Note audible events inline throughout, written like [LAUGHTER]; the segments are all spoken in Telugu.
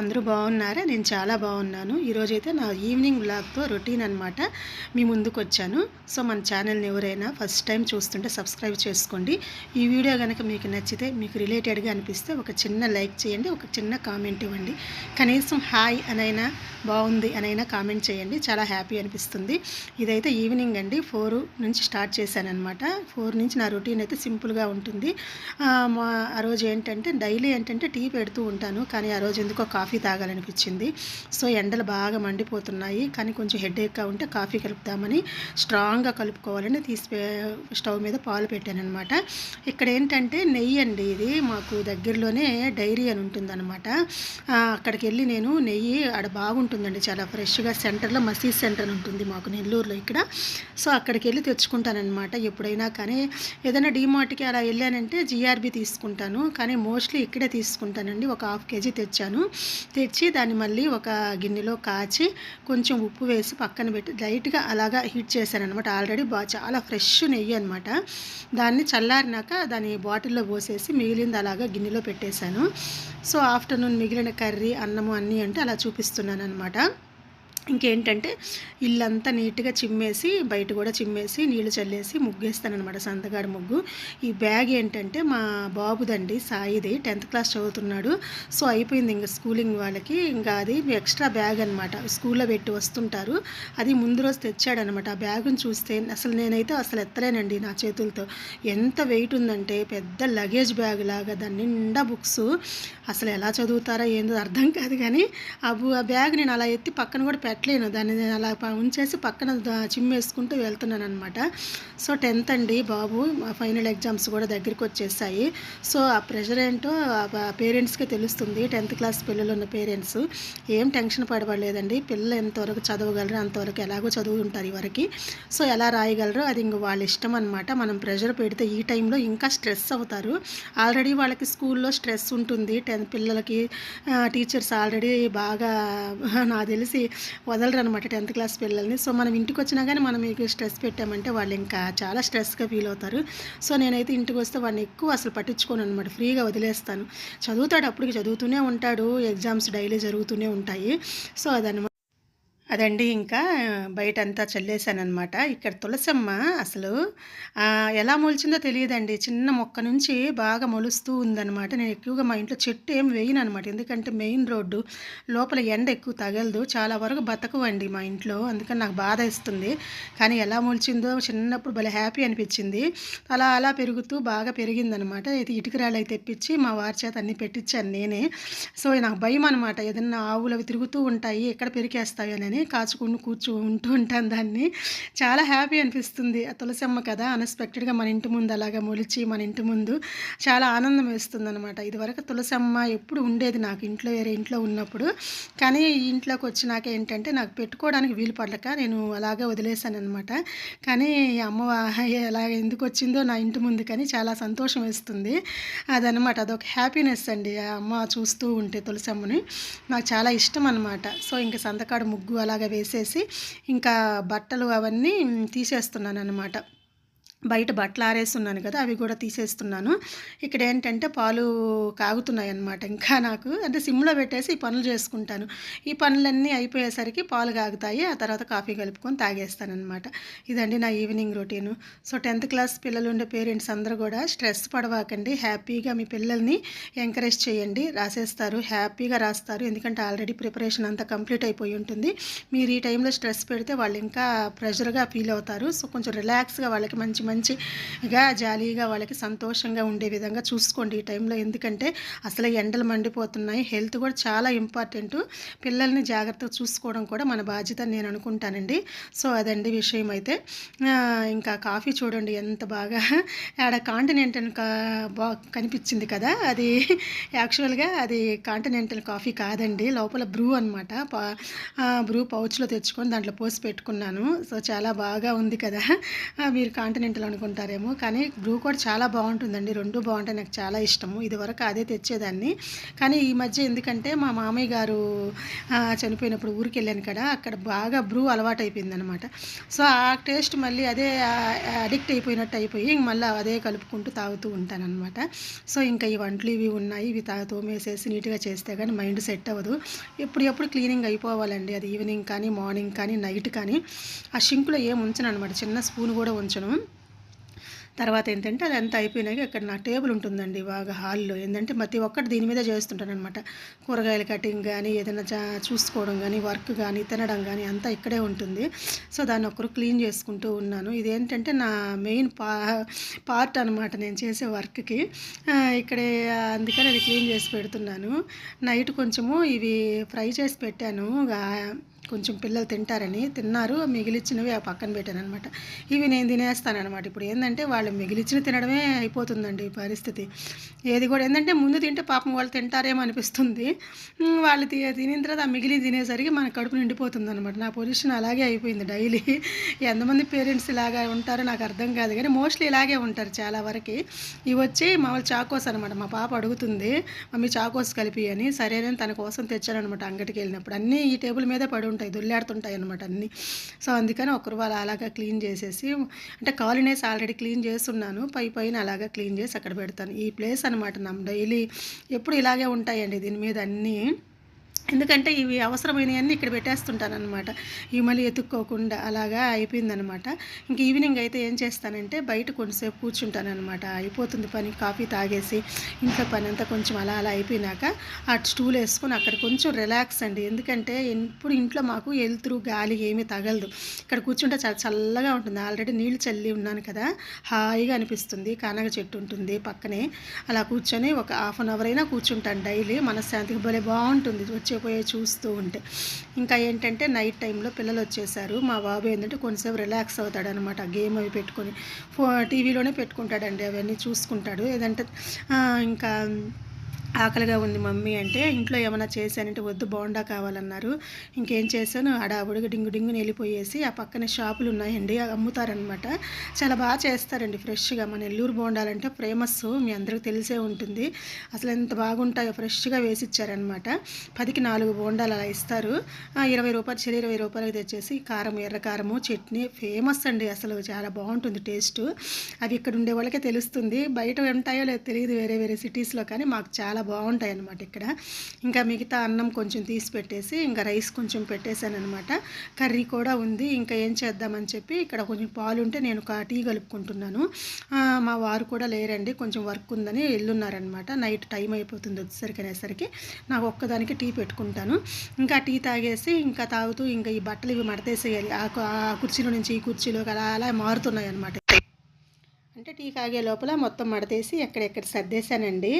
అందరూ బాగున్నారా? నేను చాలా బాగున్నాను. ఈరోజైతే నా ఈవినింగ్ బ్లాగ్తో రొటీన్ అనమాట మీ ముందుకు వచ్చాను సో మన ఛానల్ని ఎవరైనా ఫస్ట్ టైం చూస్తుంటే సబ్స్క్రైబ్ చేసుకోండి. ఈ వీడియో కనుక మీకు నచ్చితే మీకు రిలేటెడ్గా అనిపిస్తే ఒక చిన్న లైక్ చేయండి ఒక చిన్న కామెంట్ ఇవ్వండి. కనీసం హాయ్ అనైనా బాగుంది అనైనా కామెంట్ చేయండి. చాలా హ్యాపీ అనిపిస్తుంది. ఇదైతే ఈవినింగ్ అండి. ఫోర్ నుంచి స్టార్ట్ చేశాను అనమాట ఫోర్ నుంచి నా రొటీన్ అయితే సింపుల్గా ఉంటుంది. మా ఆ రోజు ఏంటంటే డైలీ ఏంటంటే టీ పెడుతూ ఉంటాను. కానీ ఆ రోజు ఎందుకో కాఫీ తాగాలనిపించింది. సో ఎండలు బాగా మండిపోతున్నాయి. కానీ కొంచెం హెడేక్గా ఉంటే కాఫీ కలుపుదామని స్ట్రాంగ్గా కలుపుకోవాలని తీసి స్టవ్ మీద పాలు పెట్టాను అనమాట ఇక్కడ ఏంటంటే నెయ్యి అండి ఇది. మాకు దగ్గరలోనే డైరీ అని ఉంటుందన్నమాట. అక్కడికి వెళ్ళి నేను నెయ్యి ఆడ బాగుంటుందండి. చాలా ఫ్రెష్గా సెంటర్లో మసీద్ సెంటర్ ఉంటుంది మాకు నెల్లూరులో ఇక్కడ. సో అక్కడికి వెళ్ళి తెచ్చుకుంటానమాట ఎప్పుడైనా కానీ ఏదైనా డీమార్ట్కి అలా వెళ్ళానంటే జిఆర్బి తీసుకుంటాను. కానీ మోస్ట్లీ ఇక్కడే తీసుకుంటానండి. ఒక హాఫ్ కేజీ తెచ్చాను. తెచ్చి దాన్ని మళ్ళీ ఒక గిన్నెలో కాచి కొంచెం ఉప్పు వేసి పక్కన పెట్టి లైట్గా అలాగా హీట్ చేశాను అనమాట ఆల్రెడీ బా చాలా ఫ్రెష్ నెయ్యి అనమాట దాన్ని చల్లారినాక దాన్ని బాటిల్లో పోసేసి మిగిలింది అలాగా గిన్నెలో పెట్టేశాను. సో ఆఫ్టర్నూన్ మిగిలిన కర్రీ అన్నము అన్నీ అంటే అలా చూపిస్తున్నాను అనమాట ఇంకేంటంటే ఇల్లంతా నీట్గా చిమ్మేసి బయట కూడా చిమ్మేసి నీళ్ళు చల్లేసి ముగ్గేస్తానమాట సంతగాడి ముగ్గు. ఈ బ్యాగ్ ఏంటంటే మా బాబుదండి సాయిది టెన్త్ క్లాస్ చదువుతున్నాడు. సో అయిపోయింది ఇంకా స్కూలింగ్ వాళ్ళకి. ఇంకా అది ఎక్స్ట్రా బ్యాగ్ అనమాట స్కూల్లో పెట్టి వస్తుంటారు. అది ముందు రోజు తెచ్చాడనమాట ఆ బ్యాగ్ను చూస్తే అసలు నేనైతే అసలు ఎత్తలేనండి నా చేతులతో. ఎంత వెయిట్ ఉందంటే పెద్ద లగేజ్ బ్యాగ్ లాగా దాని నిండా బుక్స్. అసలు ఎలా చదువుతారో ఏందో అర్థం కాదు కానీ ఆ బ్యాగ్ నేను అలా ఎత్తి పక్కన కూడా పెట్టలేను దాన్ని అలా ఉంచేసి పక్కన చిమ్మేసుకుంటూ వెళ్తున్నాను అనమాట సో టెన్త్ అండి బాబు. ఫైనల్ ఎగ్జామ్స్ కూడా దగ్గరికి వచ్చేసాయి. సో ఆ ప్రెషర్ ఏంటో పేరెంట్స్కే తెలుస్తుంది. టెన్త్ క్లాస్ పిల్లలు ఉన్న పేరెంట్స్ ఏం టెన్షన్ పడబడలేదండి. పిల్లలు ఎంతవరకు చదవగలరు అంతవరకు ఎలాగో చదువు ఉంటారు సో ఎలా రాయగలరో అది ఇంక వాళ్ళ ఇష్టం అనమాట మనం ప్రెషర్ పెడితే ఈ టైంలో ఇంకా స్ట్రెస్ అవుతారు. ఆల్రెడీ వాళ్ళకి స్కూల్లో స్ట్రెస్ ఉంటుంది. టెన్త్ పిల్లలకి టీచర్స్ ఆల్రెడీ బాగా నాకు తెలిసి వదలరు అనమాట టెన్త్ క్లాస్ పిల్లల్ని. సో మనం ఇంటికి వచ్చినా కానీ మనం మీకు స్ట్రెస్ పెట్టామంటే వాళ్ళు ఇంకా చాలా స్ట్రెస్గా ఫీల్ అవుతారు. సో నేనైతే ఇంటికి వస్తే వాడిని ఎక్కువ అసలు పట్టించుకోను అనమాట ఫ్రీగా వదిలేస్తాను. చదువుతాడు అప్పటికి చదువుతూనే ఉంటాడు. ఎగ్జామ్స్ డైలీ జరుగుతూనే ఉంటాయి. సో అదనమాట అదండి ఇంకా బయట అంతా చల్లేసానమాట ఇక్కడ తులసమ్మ అసలు ఎలా మొలిచిందో తెలియదండి. చిన్న మొక్క నుంచి బాగా మొలుస్తూ ఉందన్నమాట నేను ఎక్కువగా మా ఇంట్లో చెట్టు ఏం వేయను అనమాట ఎందుకంటే మెయిన్ రోడ్డు లోపల ఎండ ఎక్కువ తగలదు. చాలా వరకు బతకవండి మా ఇంట్లో. అందుకని నాకు బాధ ఇస్తుంది కానీ ఎలా మొలిచిందో చిన్నప్పుడు భలే హ్యాపీ అనిపించింది. అలా అలా పెరుగుతూ బాగా పెరిగిందనమాట. ఇది ఇటుకరాళ్ళు అయితే తెప్పించి మా వారి చేత అన్ని పెట్టించాను నేనే. సో నాకు భయం అనమాట ఏదన్నా ఆవులు అవి తిరుగుతూ ఉంటాయి ఎక్కడ పెరికేస్తాయని కాచుకుని కూర్చో ఉంటూ ఉంటాను దాన్ని. చాలా హ్యాపీ అనిపిస్తుంది. ఆ తులసమ్మ కదా అన్ఎక్స్పెక్టెడ్గా మన ఇంటి ముందు అలాగా మొలిచి మన ఇంటి ముందు చాలా ఆనందం వేస్తుంది అనమాట ఇదివరకు తులసమ్మ ఎప్పుడు ఉండేది నాకు ఇంట్లో వేరే ఇంట్లో ఉన్నప్పుడు. కానీ ఈ ఇంట్లోకి వచ్చినాక ఏంటంటే నాకు పెట్టుకోవడానికి వీలు పడలేక నేను అలాగే వదిలేశాను అనమాట కానీ ఈ అమ్మ ఎలాగ ఎందుకు వచ్చిందో నా ఇంటి ముందు కానీ చాలా సంతోషం వేస్తుంది. అదనమాట అదొక హ్యాపీనెస్ అండి. ఆ అమ్మ చూస్తూ ఉంటే తులసమ్మని. నాకు చాలా ఇష్టం అనమాట సో ఇంకా సంతకాడు ముగ్గు అలాగ వేసేసి ఇంకా బట్టలు అవన్నీ తీసేస్తున్నాను అనమాట బయట బట్టలు ఆరేస్తున్నాను కదా అవి కూడా తీసేస్తున్నాను. ఇక్కడ ఏంటంటే పాలు కాగుతున్నాయి అన్నమాట ఇంకా నాకు. అంటే సిమ్లో పెట్టేసి ఈ పనులు చేసుకుంటాను. ఈ పనులన్నీ అయిపోయేసరికి పాలు కాగుతాయి ఆ తర్వాత కాఫీ కలుపుకొని తాగేస్తానమాట ఇదండి నా evening routine. So tenth class పిల్లలు ఉండే పేరెంట్స్ అందరూ కూడా స్ట్రెస్ పడవాకండి. హ్యాపీగా మీ పిల్లల్ని ఎంకరేజ్ చేయండి. రాసేస్తారు హ్యాపీగా రాస్తారు. ఎందుకంటే ఆల్రెడీ ప్రిపరేషన్ అంతా కంప్లీట్ అయిపోయి ఉంటుంది. మీరు ఈ టైంలో స్ట్రెస్ పెడితే వాళ్ళు ఇంకా ప్రెషర్గా ఫీల్ అవుతారు. సో కొంచెం రిలాక్స్గా వాళ్ళకి మంచి మంచిగా జాలీగా వాళ్ళకి సంతోషంగా ఉండే విధంగా చూసుకోండి ఈ టైంలో ఎందుకంటే అసలు ఎండలు మండిపోతున్నాయి. హెల్త్ కూడా చాలా ఇంపార్టెంట్. పిల్లల్ని జాగ్రత్తగా చూసుకోవడం కూడా మన బాధ్యత నేను అనుకుంటానండి. సో అదండి విషయం అయితే. ఇంకా కాఫీ చూడండి ఎంత బాగా [LAUGHS] ఆడ కాంటినెంటల్ కా బా కనిపించింది కదా. అది యాక్చువల్గా అది కాంటినెంటల్ కాఫీ కాదండి. లోపల బ్రూ అనమాట బ్రూ పౌచ్లో తెచ్చుకొని దాంట్లో పోసి పెట్టుకున్నాను. సో చాలా బాగా ఉంది కదా. మీరు కాంటినెంటల్ గంటలు అనుకుంటారేమో కానీ బ్రూ కూడా చాలా బాగుంటుందండి. రెండు బాగుంటాయి నాకు చాలా ఇష్టము. ఇదివరకు అదే తెచ్చేదాన్ని. కానీ ఈ మధ్య ఎందుకంటే మా మామయ్య గారు చనిపోయినప్పుడు ఊరికి వెళ్ళాను కదా అక్కడ బాగా బ్రూ అలవాటు అయిపోయిందనమాట సో ఆ టేస్ట్ మళ్ళీ అదే అడిక్ట్ అయిపోయినట్టు అయిపోయి మళ్ళీ అదే కలుపుకుంటూ తాగుతూ ఉంటానన్నమాట సో ఇంకా ఈ వంటలు ఇవి ఉన్నాయి. ఇవి తా తోమేసేసి నీట్గా చేస్తే కానీ మైండ్ సెట్ అవ్వదు. ఎప్పుడు ఎప్పుడు క్లీనింగ్ అయిపోవాలండి. అది ఈవినింగ్ కానీ మార్నింగ్ కానీ నైట్ కానీ. ఆ షింక్లో ఏం ఉంచను అనమాట చిన్న స్పూన్ కూడా ఉంచను. తర్వాత ఏంటంటే అది అయిపోయినాక ఇక్కడ నా టేబుల్ ఉంటుందండి బాగా హాల్లో. ఏంటంటే ప్రతి ఒక్కటి దీని మీద చేస్తుంటాను అనమాట కూరగాయల కటింగ్ కానీ ఏదైనా చూసుకోవడం కానీ వర్క్ కానీ తినడం కానీ అంతా ఇక్కడే ఉంటుంది. సో దాన్ని ఒక్కరు క్లీన్ చేసుకుంటూ ఉన్నాను. ఇదేంటంటే నా మెయిన్ పా పార్ట్ అనమాట నేను చేసే వర్క్కి. ఇక్కడే అందుకని అది క్లీన్ చేసి పెడుతున్నాను. నైట్ కొంచెము ఇవి ఫ్రై చేసి పెట్టాను. కొంచెం పిల్లలు తింటారని తిన్నారు మిగిలిచ్చినవి ఆ పక్కన పెట్టాను అనమాట ఇవి నేను తినేస్తాను అనమాట ఇప్పుడు ఏంటంటే వాళ్ళు మిగిలిచ్చిన తినడమే అయిపోతుందండి ఈ పరిస్థితి. ఏది కూడా ఏంటంటే ముందు తింటే పాపం వాళ్ళు తింటారేమో అనిపిస్తుంది. వాళ్ళు తినిన తర్వాత ఆ మిగిలి తినేసరికి మన కడుపు నిండిపోతుంది అనమాట నా పొజిషన్ అలాగే అయిపోయింది డైలీ. ఎంతమంది పేరెంట్స్ ఇలాగా ఉంటారో నాకు అర్థం కాదు కానీ మోస్ట్లీ ఇలాగే ఉంటారు చాలా వరకు. ఇవి వచ్చి మామూలు చాకోస్ అనమాట మా పాప అడుగుతుంది మమ్మీ చాకోస్ కలిపి అని. సరేనని తన కోసం తెచ్చానమాట అంగటికి వెళ్ళినప్పుడు. అన్నీ ఈ టేబుల్ మీద పడి ఉంటాయి దొల్లాడుతుంటాయి అనమాట అన్నీ. సో అందుకని ఒకరు వాళ్ళు అలాగా క్లీన్ చేసేసి అంటే కాలనీస్ ఆల్రెడీ క్లీన్ చేస్తున్నాను పై పైన అలాగా క్లీన్ చేసి అక్కడ పెడతాను. ఈ ప్లేస్ అనమాట నా డైలీ ఎప్పుడు ఇలాగే ఉంటాయండి దీని మీద అన్నీ. ఎందుకంటే ఇవి అవసరమైనవన్నీ ఇక్కడ పెట్టేస్తుంటానమాట ఇవి మళ్ళీ ఎత్తుక్కోకుండా అలాగా అయిపోయిందనమాట ఇంక ఈవినింగ్ అయితే ఏం చేస్తానంటే బయట కొంచెంసేపు కూర్చుంటానమాట అయిపోతుంది పని కాఫీ తాగేసి ఇంట్లో పని అంతా కొంచెం అలా అలా అయిపోయినాక ఆ స్టూల్ వేసుకొని అక్కడ కొంచెం రిలాక్స్ అండి. ఎందుకంటే ఇప్పుడు ఇంట్లో మాకు వెళ్తురు గాలి ఏమీ తగలదు. ఇక్కడ కూర్చుంటే చాలా చల్లగా ఉంటుంది. ఆల్రెడీ నీళ్ళు చల్లి ఉన్నాను కదా హాయిగా అనిపిస్తుంది. కానగ చెట్టు ఉంటుంది పక్కనే. అలా కూర్చొని ఒక హాఫ్ అన్ అవర్ అయినా కూర్చుంటాను డైలీ. మనశ్శాంతికి భలే బాగుంటుంది. వచ్చే పోయే చూస్తూ ఉంటే. ఇంకా ఏంటంటే నైట్ టైంలో పిల్లలు వచ్చేసారు. మా బాబు ఏంటంటే కొంచెంసేపు రిలాక్స్ అవుతాడనమాట. గేమ్ అవి పెట్టుకొని ఫో టీవీలోనే పెట్టుకుంటాడండి అవన్నీ చూసుకుంటాడు. ఏదంటే ఇంకా ఆకలిగా ఉంది మమ్మీ అంటే ఇంట్లో ఏమైనా చేశానంటే వద్దు బోండా కావాలన్నారు. ఇంకేం చేశాను? అడాబుడిగా డింగు డింగుని వెళ్ళిపోయేసి ఆ పక్కన షాపులు ఉన్నాయండి అమ్ముతారనమాట చాలా బాగా చేస్తారండి ఫ్రెష్గా. మన నెల్లూరు బోండాలంటే ఫేమస్ మీ అందరికి తెలిసే ఉంటుంది. అసలు ఎంత బాగుంటాయో ఫ్రెష్గా వేసి ఇచ్చారనమాట పదికి నాలుగు బోండాలు అలా ఇస్తారు. ఇరవై రూపాయలు చెల్లి ఇరవై రూపాయలకి తెచ్చేసి కారం ఎర్ర కారము చట్నీ ఫేమస్ అండి అసలు. చాలా బాగుంటుంది టేస్ట్. అవి ఇక్కడ ఉండే వాళ్ళకే తెలుస్తుంది. బయట ఉంటాయో లేదో తెలియదు వేరే వేరే సిటీస్లో కానీ మాకు చాలా బాగుంటాయి అన్నమాట ఇక్కడ. ఇంకా మిగతా అన్నం కొంచెం తీసి పెట్టేసి ఇంకా రైస్ కొంచెం పెట్టేశాను అనమాట కర్రీ కూడా ఉంది ఇంకా ఏం చేద్దామని చెప్పి ఇక్కడ కొంచెం పాలు ఉంటే నేను ఒక టీ కలుపుకుంటున్నాను. మా వారు కూడా లేరండి కొంచెం వర్క్ ఉందని వెళ్ళున్నారనమాట నైట్ టైం అయిపోతుంది వచ్చేసరికి అనేసరికి నాకు ఒక్కదానికి టీ పెట్టుకుంటాను. ఇంకా టీ తాగేసి ఇంకా తాగుతూ ఇంకా ఈ బట్టలు ఇవి మడతేసేయాలి. ఆ కుర్చీలో నుంచి ఈ కుర్చీలోకి అలా అలా మారుతున్నాయి అనమాట అంటే టీ కాగే లోపల మొత్తం మడతేసి ఎక్కడెక్కడ సర్దేశానండి.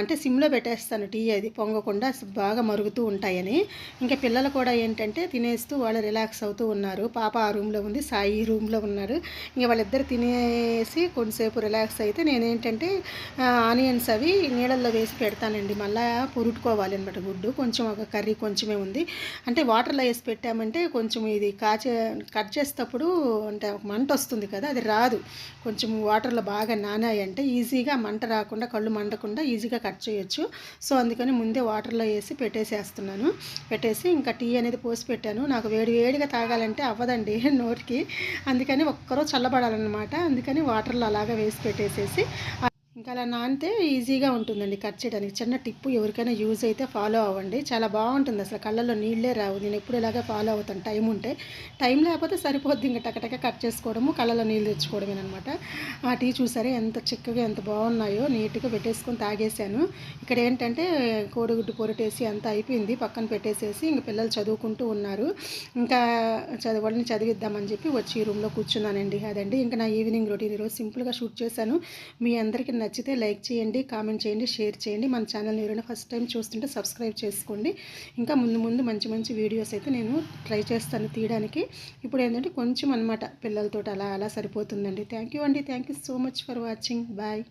అంటే సిమ్లో పెట్టేస్తాను టీ అది పొంగకుండా బాగా మరుగుతూ ఉంటాయని. ఇంకా పిల్లలు కూడా ఏంటంటే తినేస్తూ వాళ్ళు రిలాక్స్ అవుతూ ఉన్నారు. పాప ఆ రూమ్లో ఉంది సాయి రూమ్లో ఉన్నారు. ఇంకా వాళ్ళిద్దరు తినేసి కొంతసేపు రిలాక్స్ అయితే నేనేంటంటే ఆనియన్స్ అవి నీళ్ళల్లో వేసి పెడతానండి. మళ్ళీ పురుట్టుకోవాలి అనమాట గుడ్డు. కొంచెం ఒక కర్రీ కొంచెమే ఉంది. అంటే వాటర్లో వేసి పెట్టామంటే కొంచెం ఇది కాచే కట్ చేసేటప్పుడు అంటే మంట వస్తుంది కదా అది రాదు. కొంచెం వాటర్లో బాగా నానాయంటే ఈజీగా మంట రాకుండా కళ్ళు మండకుండా ఈజీగా కట్ చేయొచ్చు. సో అందుకని ముందే వాటర్లో వేసి పెట్టేసేస్తున్నాను. పెట్టేసి ఇంకా టీ అనేది పోసి పెట్టాను. నాకు వేడి వేడిగా తాగాలంటే అవ్వదండి [LAUGHS] నోటికి. అందుకని ఒక్కరో చల్లబడాలన్నమాట. అందుకని వాటర్లో అలాగా వేసి పెట్టేసేసి ఇంకా అలా నానితే ఈజీగా ఉంటుందండి కట్ చేయడానికి. చిన్న టిప్పు ఎవరికైనా యూజ్ అయితే ఫాలో అవ్వండి. చాలా బాగుంటుంది అసలు కళ్ళల్లో నీళ్ళే రావు. నేను ఎప్పుడు ఇలాగే ఫాలో అవుతాను? టైం ఉంటే. టైం లేకపోతే సరిపోద్ది ఇంకా టకటక కట్ చేసుకోవడము కళ్ళలో నీళ్ళు తెచ్చుకోవడమేనమాట ఆ టీ చూసారే? ఎంత చిక్కగా ఎంత బాగున్నాయో నీట్గా పెట్టేసుకొని తాగేసాను ఇక్కడ ఏంటంటే కోడిగుడ్డు పొరటేసి అంతా అయిపోయింది. పక్కన పెట్టేసేసి ఇంక పిల్లలు చదువుకుంటూ ఉన్నారు. ఇంకా చదవని చదివిద్దామని చెప్పి వచ్చి రూమ్లో కూర్చున్నానండి. అదండి. ఇంకా నా ఈవినింగ్ రొటీన్. ఈరోజు సింపుల్గా షూట్ చేశాను. మీ అందరికీ నచ్చితే లైక్ చేయండి కామెంట్ చేయండి షేర్ చేయండి. మన ఛానల్ని ఎవరైనా ఫస్ట్ టైం చూస్తుంటే సబ్స్క్రైబ్ చేసుకోండి. ఇంకా ముందు ముందు మంచి మంచి వీడియోస్ అయితే నేను ట్రై చేస్తాను తీయడానికి. ఇప్పుడు ఏంటంటే కొంచెం అనమాట పిల్లలతో అలా అలా సరిపోతుందండి. థ్యాంక్ యూ అండి. Thank you so much for watching bye